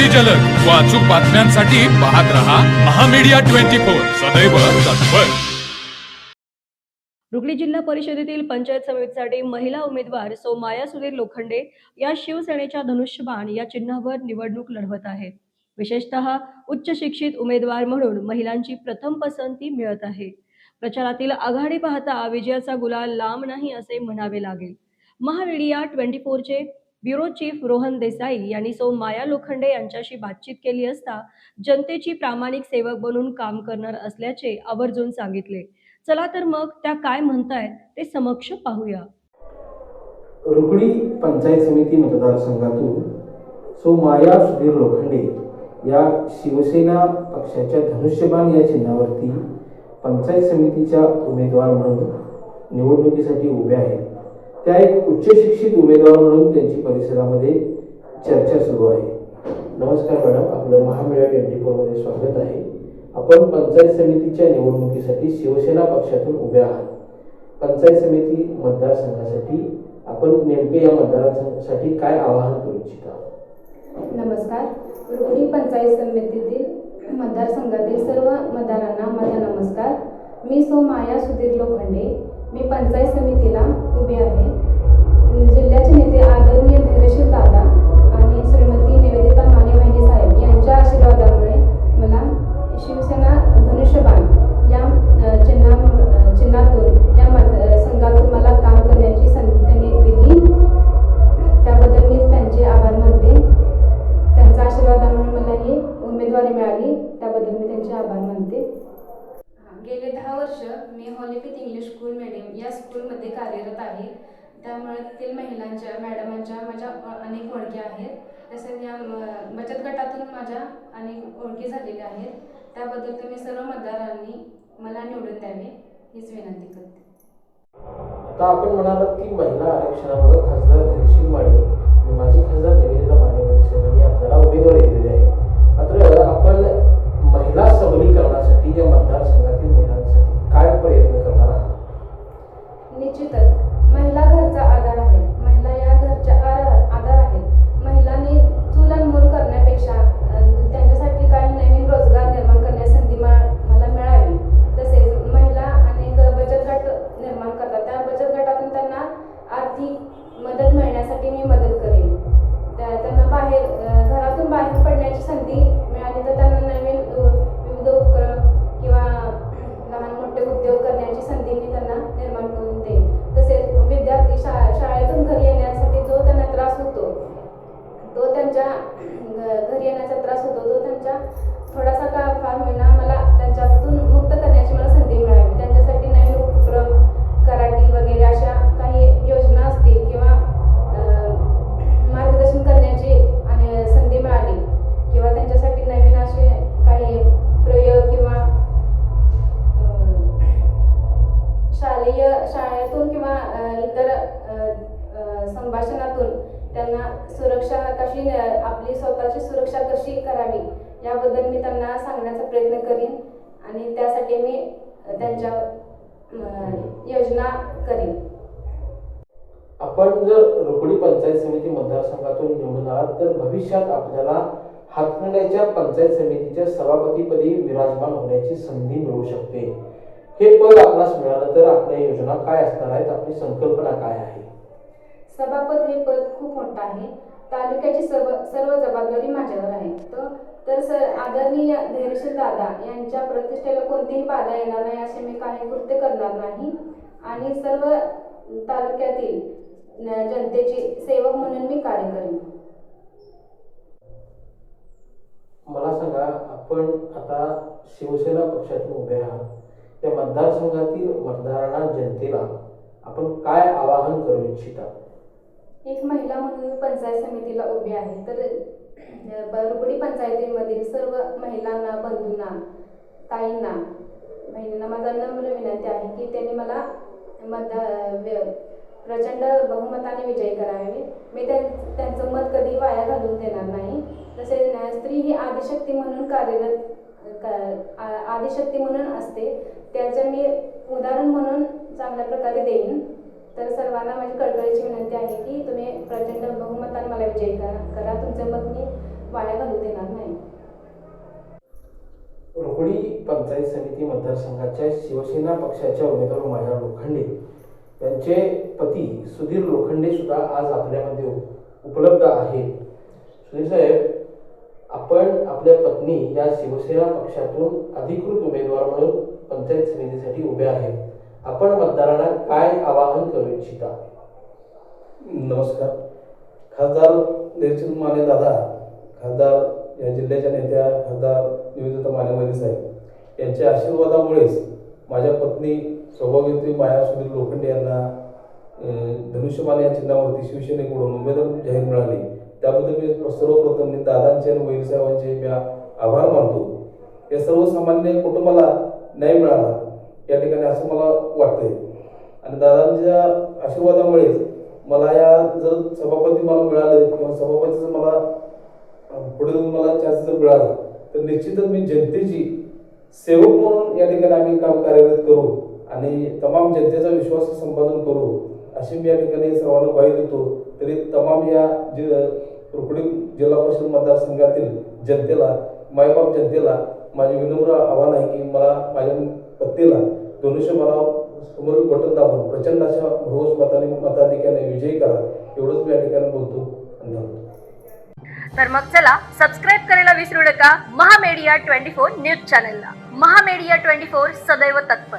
अगदी जलद व अचूक बातम्यांसाठी पाहत रहा महामीडिया ट्वेंटी फोर. सदैव तत्पर. रुकली जिल्हा परिषदेतील पंचायत समितीसाठी महिला उमेदवार सो माया सुधीर लोखंडे या शिवसेनेच्या धनुष्यबाण या चिन्हावर निवडणूक लढवत आहेत. विशेषतः उच्च शिक्षित उमेदवार म्हणून महिलांची प्रथम पसंती मिळत आहे. प्रचारातील आघाडी पाहता विजयाचा गुलाल लांब नाही असे म्हणावे लागेल. महामीडिया ट्वेंटी फोरचे ब्युरो चीफ रोहन देसाई यांनी सौ माया लोखंडे यांच्याशी बातचीत केली असता जनतेची प्रामाणिक सेवक बनून काम करणार असल्याचे आवर्जून सांगितले. चला तर मग त्या काय म्हणतायत ते समक्ष पाहूया. रुकडी पंचायत समिती मतदारसंघातून सो माया सुधीर लोखंडे या शिवसेना पक्षाच्या धनुष्यबाण या चिन्हावरती पंचायत समितीच्या उमेदवार म्हणून निवडणुकीसाठी उभ्या आहेत. त्या एक उच्च शिक्षित उमेदवार म्हणून त्यांची परिसरामध्ये चर्चा सुरू आहे. नमस्कार मॅडम आपलं महामेळा ट्वेंटी फोरमध्ये स्वागत आहे. आपण पंचायत समितीच्या निवडणुकीसाठी शिवसेना पक्षातून उभ्या आहात. पंचायत समिती मतदारसंघासाठी आपण नेमके या मतदारसंघासाठी काय आवाहन करू इच्छिता? नमस्कार. रुक्मिणी पंचायत समितीतील मतदारसंघातील सर्व मतदारांना माझा नमस्कार. मी सो माया सुधीर लोखंडे. मी पंचायत समितीला उभे वर्ष मी हॉलिपिथ इंग्लिश स्कूल मीडियम या स्कूलमध्ये कार्यरत आहे. त्यामुळे तेथील महिलांच्या मॅडमांच्या माझ्या अनेक ओळखी आहेत. तसेच या बचत गटातून माझ्या अनेक ओळखी झालेल्या आहेत. त्याबद्दल तुम्ही सर्व मतदारांनी मला निवडून द्यावे हीच विनंती करते. आता आपण म्हणालात की महिला आरक्षणामुळे खासदार धैर्यशील माने आणि माजी खासदार निवेदिता आर्थिक मदत मिळण्यासाठी मी मदत करेन. त्या त्यांना बाहेर घरातून बाहेर पडण्याची संधी मिळाली तर त्यांना इतर संभाषणातून त्यांना सुरक्षा कशी आपली स्वतःची सुरक्षा कशी करावी याबद्दल मी त्यांना सांगण्याचा प्रयत्न करीन आणि त्यासाठी मी त्यांच्या योजना करीन. आपण जर रोकडी पंचायत समिती मतदारसंघातून निवडून आलात तर भविष्यात आपल्याला हातखंड्याच्या पंचायत समितीच्या सभापतीपदी विराजमान होण्याची संधी मिळू शकते. हे पद आपणास मिळालं तर आपल्या योजना काय असणार आहेत आपली संकल्पना काय आहे? सभापत हे पद खूप मोठं आहे. तालुक्याची सर्व सर्व जबाबदारी माझ्यावर आहे. तर तर सर आदरणीय धैर्यशील दादा यांच्या प्रतिष्ठेला कोणतीही बाधा येणार नाही असे मी काही कृत्य करणार नाही. आणि सर्व तालुक्यातील जनतेची सेवक म्हणून मी कार्य करेन. मला सांगा आपण आता शिवसेना पक्षातून उभे आहात. त्या मतदारसंघातील मतदारांना जनतेला आपण काय आवाहन करू इच्छिता? एक महिला म्हणून पंचायत समितीला उभी आहे. तर अ, बरगुडी पंचायतीमधील सर्व महिलांना बंधूंना ताईंना बहिणींना माझा नम्र विनंती आहे की त्यांनी मला मतदा व्य- प्रचंड बहुमताने विजयी करावे. मी त्यां त्यांचं मत कधी वाया घालून देणार नाही. तसेच स्त्री ही आदिशक्ती म्हणून कार्यरत का आ- आदिशक्ती म्हणून असते. त्याचं मी उदाहरण म्हणून चांगल्या प्रकारे देईन. तर सर्वांना माझी कळकळीची विनंती आहे की तुम्ही प्रचंड बहुमतान मला विजयी करा करा. तुमचं मत मी वाया घालू देणार नाही. रोकडी पंचायत समिती मतदारसंघाच्या शिवसेना पक्षाच्या उमेदवार माझ्या लोखंडे त्यांचे पती सुधीर लोखंडे सुद्धा आज आपल्यामध्ये उपलब्ध आहेत. सुधीर साहेब आपण आपल्या पत्नी या शिवसेना पक्षातून अधिकृत उमेदवार म्हणून पंचायत समितीसाठी उभे आहेत. आपण मतदारांना काय आवाहन करू इच्छिता? नमस्कार. खासदार देवचंद माने दादा खासदार या जिल्ह्याच्या नेत्या खासदार निवेदिता माने साहेब यांच्या आशीर्वादामुळेच माझ्या पत्नी सौभाग्यवती माया सुधीर लोखंडे यांना अं, धनुष्यबाण या चिन्हावरती शिवसेनेकडून उमेदवार जाहीर मिळाली. त्याबद्दल मी सर्वप्रथम मी दादांचे आणि वैद्य साहेबांचे मी आभार मानतो. या सर्वसामान्य कुटुंबाला न्याय मिळाला या ठिकाणी असं मला वाटतंय. आणि दादांच्या आशीर्वादामुळेच मला या जर सभापती मला मिळालं किंवा सभापतीचं मला पुढे जाऊन मला चान्स जर मिळाला तर निश्चितच मी जनतेची सेवक म्हणून या ठिकाणी आम्ही काम कार्यरत करू. आणि तमाम जनतेचा विश्वास संपादन करू अशी मी या ठिकाणी सर्वांना ग्वाही देतो. तरी तमाम या जि रुकडी जिल्हा परिषद मतदारसंघातील जनतेला मायबाप जनतेला माझे विनम्र आव्हान आहे की मला माझ्या पत्नीला दोनशे मला समोर बटन दाबून प्रचंड अशा भरघोस मताने मताधिक्याने विजयी करा एवढंच मी या ठिकाणी बोलतो. धन्यवाद. तर मग चला सबस्क्राईब करायला विसरू नका. महामेडिया ट्वेंटी फोर न्यूज चॅनलला. महामेडिया ट्वेंटी फोर सदैव तत्पर.